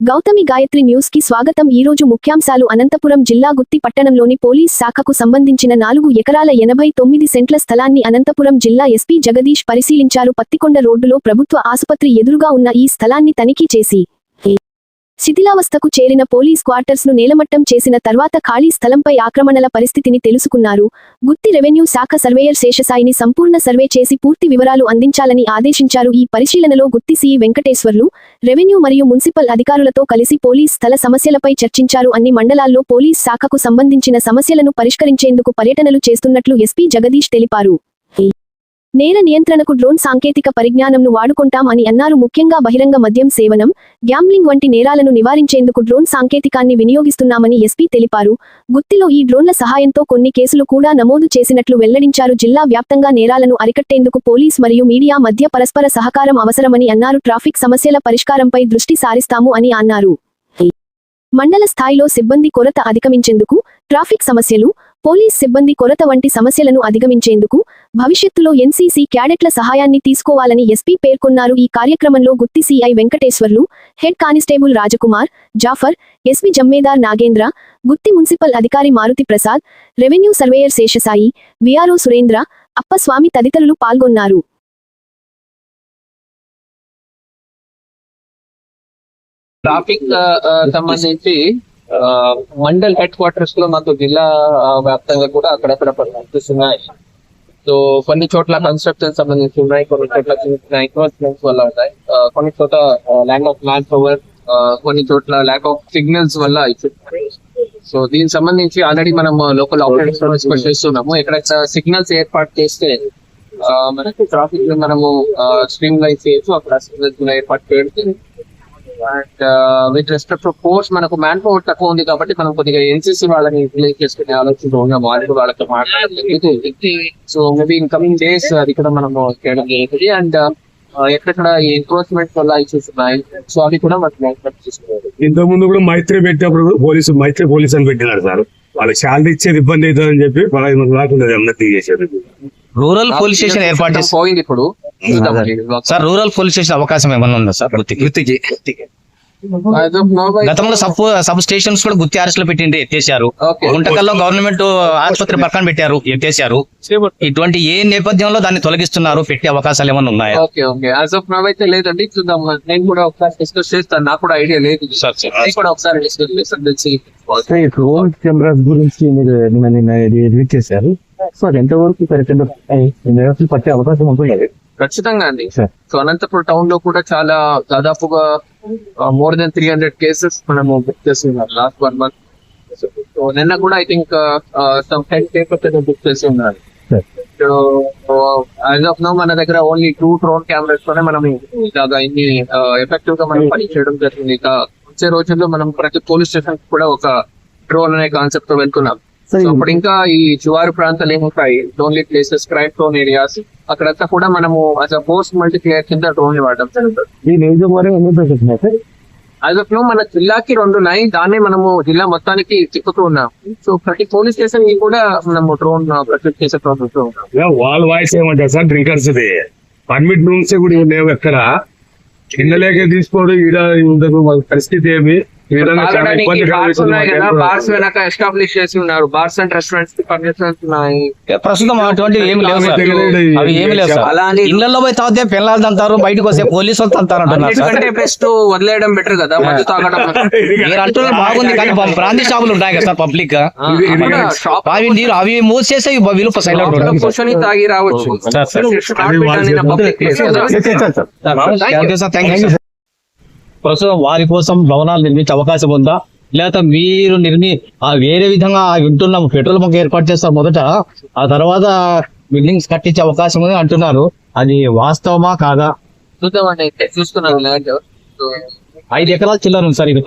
గౌతమి గాయత్రి న్యూస్కి స్వాగతం. ఈ రోజు ముఖ్యాంశాలు అనంతపురం జిల్లా గుత్తి పట్టణంలోని పోలీస్ శాఖకు సంబంధించిన నాలుగు ఎకరాల ఎనభై తొమ్మిది సెంట్ల స్థలాన్ని అనంతపురం జిల్లా ఎస్పీ జగదీష్ పరిశీలించారు. పత్తికొండ రోడ్డులో ప్రభుత్వ ఆసుపత్రి ఎదురుగా ఉన్న ఈ స్థలాన్ని తనిఖీ చేసి శిథిలావస్థకు చేరిన పోలీస్ క్వార్టర్స్ను నేలమట్టం చేసిన తర్వాత ఖాళీ స్థలంపై ఆక్రమణల పరిస్థితిని తెలుసుకున్నారు. గుత్తి రెవెన్యూ శాఖ సర్వేయర్ శేషసాయిని సంపూర్ణ సర్వే చేసి పూర్తి వివరాలు అందించాలని ఆదేశించారు. ఈ పరిశీలనలో గుత్తి సిఈ వెంకటేశ్వర్లు రెవెన్యూ మరియు మున్సిపల్ అధికారులతో కలిసి పోలీస్ స్థల సమస్యలపై చర్చించారు అన్ని మండలాల్లో పోలీస్ శాఖకు సంబంధించిన సమస్యలను పరిష్కరించేందుకు పర్యటనలు చేస్తున్నట్లు ఎస్పీ జగదీష్ తెలిపారు. నేర నియంత్రణకు డ్రోన్ సాంకేతిక పరిజ్ఞానంను వాడుకుంటాం అని అన్నారు ముఖ్యంగా బహిరంగ మద్యం సేవనం గ్యాంబ్లింగ్ వంటి నేరాలను నివారించేందుకు డ్రోన్ సాంకేతికాన్ని వినియోగిస్తున్నామని ఎస్పీ తెలిపారు. గుత్తిలో ఈ డ్రోన్ల సహాయంతో కొన్ని కేసులు కూడా నమోదు చేసినట్లు వెల్లడించారు. జిల్లా వ్యాప్తంగా నేరాలను అరికట్టేందుకు పోలీస్ మరియు మీడియా మధ్య పరస్పర సహకారం అవసరమని అన్నారు. ట్రాఫిక్ సమస్యల పరిష్కారంపై దృష్టి సారిస్తాము అని అన్నారు. మండల స్థాయిలో సిబ్బంది కొరత అధిగమించేందుకు ట్రాఫిక్ సమస్యలు పోలీస్ సిబ్బంది కొరత వంటి సమస్యలను అధిగమించేందుకు భవిష్యత్తులో ఎన్సీసీ క్యాడెట్ల సహాయాన్ని తీసుకోవాలని ఎస్పీ పేర్కొన్నారు. ఈ కార్యక్రమంలో Gooty CI Venkateswarlu head constable Rajkumar Jafar SP జమ్మేదార్ Nagendra గుత్తి మున్సిపల్ అధికారి Maruthi Prasad revenue surveyor Seshasai VRO Surendra Appaswamy తదితరులు పాల్గొన్నారు. ట్రాఫిక్ సంబంధించి మండల్ హెడ్ క్వార్టర్స్లో మాకు జిల్లా వ్యాప్తంగా కూడా అక్కడక్కడ కనిపిస్తున్నాయి సో కొన్ని చోట్ల కన్స్ట్రక్షన్ సంబంధించి ఉన్నాయి కొన్ని చోట్ల చిన్న ఎన్క్రోచ్మెంట్స్ వల్ల ఉన్నాయి. కొన్ని చోట్ల ల్యాండ్ ఆఫ్ మ్యాన్ పవర్ కొన్ని చోట్ల ల్యాక్ ఆఫ్ సిగ్నల్స్ వల్ల సో దీనికి సంబంధించి ఆల్రెడీ మనం లోకల్ ఆపరేటర్స్ చేస్తున్నాము. ఇక్కడ సిగ్నల్స్ ఏర్పాటు చేస్తే మనకి ట్రాఫిక్ మనము స్ట్రీమ్ లైన్ చేయొచ్చు. అక్కడ సిగ్నల్స్ ఏర్పాటు చేస్తే and with respect to force మనకు మ్యాన్ పవర్ తక్కువ ఉంది కాబట్టి మనం కొద్దిగా ఎన్సీసీ వాళ్ళని రిలీజ్ చేసుకునే ఆలోచన ఉన్నాం వాళ్ళు వాళ్ళతో మాట్లాడుతుంది so maybe in coming days అది కూడా మనం చేయడం జరుగుతుంది. అండ్ ఎక్కడ ఎన్క్రోచ్మెంట్ వల్ల ఇష్యూస్ ఉన్నాయి సో అవి కూడా మనం ఇంతకు ముందు కూడా మైత్రి పెట్టినప్పుడు పోలీసు మైత్రి పోలీస్ అని పెట్టినారు సార్. వాళ్ళకి శాలరీ ఇచ్చేది ఇబ్బంది అవుతుందని చెప్పి పదహైదు మంది రాకుండా ఎమ్మెల్యే చేశారు రూరల్ పోలీస్ స్టేషన్ ఏర్పాటు పోయింది ఇప్పుడు. సార్ రూరల్ పోలీస్ స్టేషన్ అవకాశం ఏమన్నా ఉందా సార్? గుత్తికి. I- గతంలో సబ్ సబ్ స్టేషన్స్ కూడా గుత్తి అరెస్ట్లో పెట్టిండి ఎత్తేసారు. గుంటకల్లో గవర్నమెంట్ ఆసుపత్రి పక్కన పెట్టారు ఎత్తేసారు ఇటువంటి ఏ నేపథ్యంలో దాన్ని తొలగిస్తున్నారు పెట్టే అవకాశాలు ఏమన్నా ఉన్నాయా? Okay okay. As of now అయితే లేదండి చూద్దాం. నేను కూడా ఒకసారి డిస్కస్ చేస్తాను. నాకు కూడా ఐడియా లేదు. సార్ నేను కూడా ఒకసారి డిస్కస్ చేస్తాను. తెలిసి డ్రోన్ కెమెరాస్ గురించి మీరు నిన్న రిలీజ్ చేశారు? సో ఎంతవరకు పట్టే అవకాశం ఉంటుంది? ఖచ్చితంగా అండి. సో అనంతపురం టౌన్లో కూడా చాలా దాదాపుగా more than three hundred cases మనము బుక్ చేస్తున్నాం లాస్ట్ వన్ మంత్ సో నిన్న కూడా I think some ten cases book చేసి ఉన్నారు. సో యాజ్ ఆఫ్ నో మన దగ్గర ఓన్లీ టూ డ్రోన్ కెమెరాస్ తోనే మనం ఇలాగా ఇన్ని ఎఫెక్టివ్గా మనం పని చేయడం జరిగింది. ఇక వచ్చే రోజుల్లో మనం ప్రతి పోలీస్ స్టేషన్ కూడా ఒక డ్రోన్ అనే కాన్సెప్ట్తో వెళ్తున్నాం. అప్పుడు ఇంకా ఈ చివారు ప్రాంతాలు ఏముంటాయి lonely places crime prone areas అక్కడంతా కూడా మనము యాజ్ అ పోస్ట్ మల్టీప్లేయర్ కింద డ్రోన్ వాడడం జరుగుతుంది. ఈ నియోజకవర్గం ఎన్ని సార్? మన జిల్లాకి రెండు ఉన్నాయి. దాన్నే మనము జిల్లా మొత్తానికి తిప్పుతూ ఉన్నాం సో ప్రతి పోలీస్ స్టేషన్కి కూడా మనము డ్రోన్ ప్రొజెక్ట్ చేసే ఉంటాం వాళ్ళ వాయిస్ ఏమంటారు సార్? డ్రింకర్స్ పర్మిట్ రూమ్స్ కూడా లేవు ఎక్కడ. చిన్నలేకే తీసుకోవడం ఈడ ఉండదు పరిస్థితి ఏమి? బార్స్ వెనక ఎస్టాబ్లిష్ చేసి ఉన్నారు. బార్స్ అండ్ రెస్టారెంట్స్కి పర్మిషన్స్ ఉన్నాయి ప్రస్తుతం అటువంటి ఏమి లేవు అవి ఏమి లేవు అలా అని ఇళ్ళలో పోయి తాగితే పిల్లలు తంతారు బయటకు వస్తే పోలీసు వాళ్ళు అంటున్నారు బెస్ట్ వదిలేయడం బెటర్ కదా మందు తాగడం. మీరు అంటున్నారు బాగుంది కానీ బ్రాంతి షాపులు ఉంటాయి కదా సార్ పబ్లిక్గా. అవి నీరు అవి మూసేస్తే విలువ సైలెంట్ కూర్చొని తాగి రావచ్చు. Thank you sir. Thank you ప్రస్తుతం వారి కోసం భవనాలు నిర్మించే అవకాశం ఉందా? లేకపోతే మీరు నిర్మి ఆ వేరే విధంగా వింటున్నాము పెట్రోల్ బంక్ ఏర్పాటు చేస్తారు మొదట ఆ తర్వాత బిల్డింగ్స్ కట్టించే అవకాశం ఉంది అంటున్నారు. అది వాస్తవమా కాదా? చూద్దామండి అయితే చూస్తున్నాను ల్యాండ్ ఐదు ఎకరాల చిల్లర ఉంది సార్ ఇది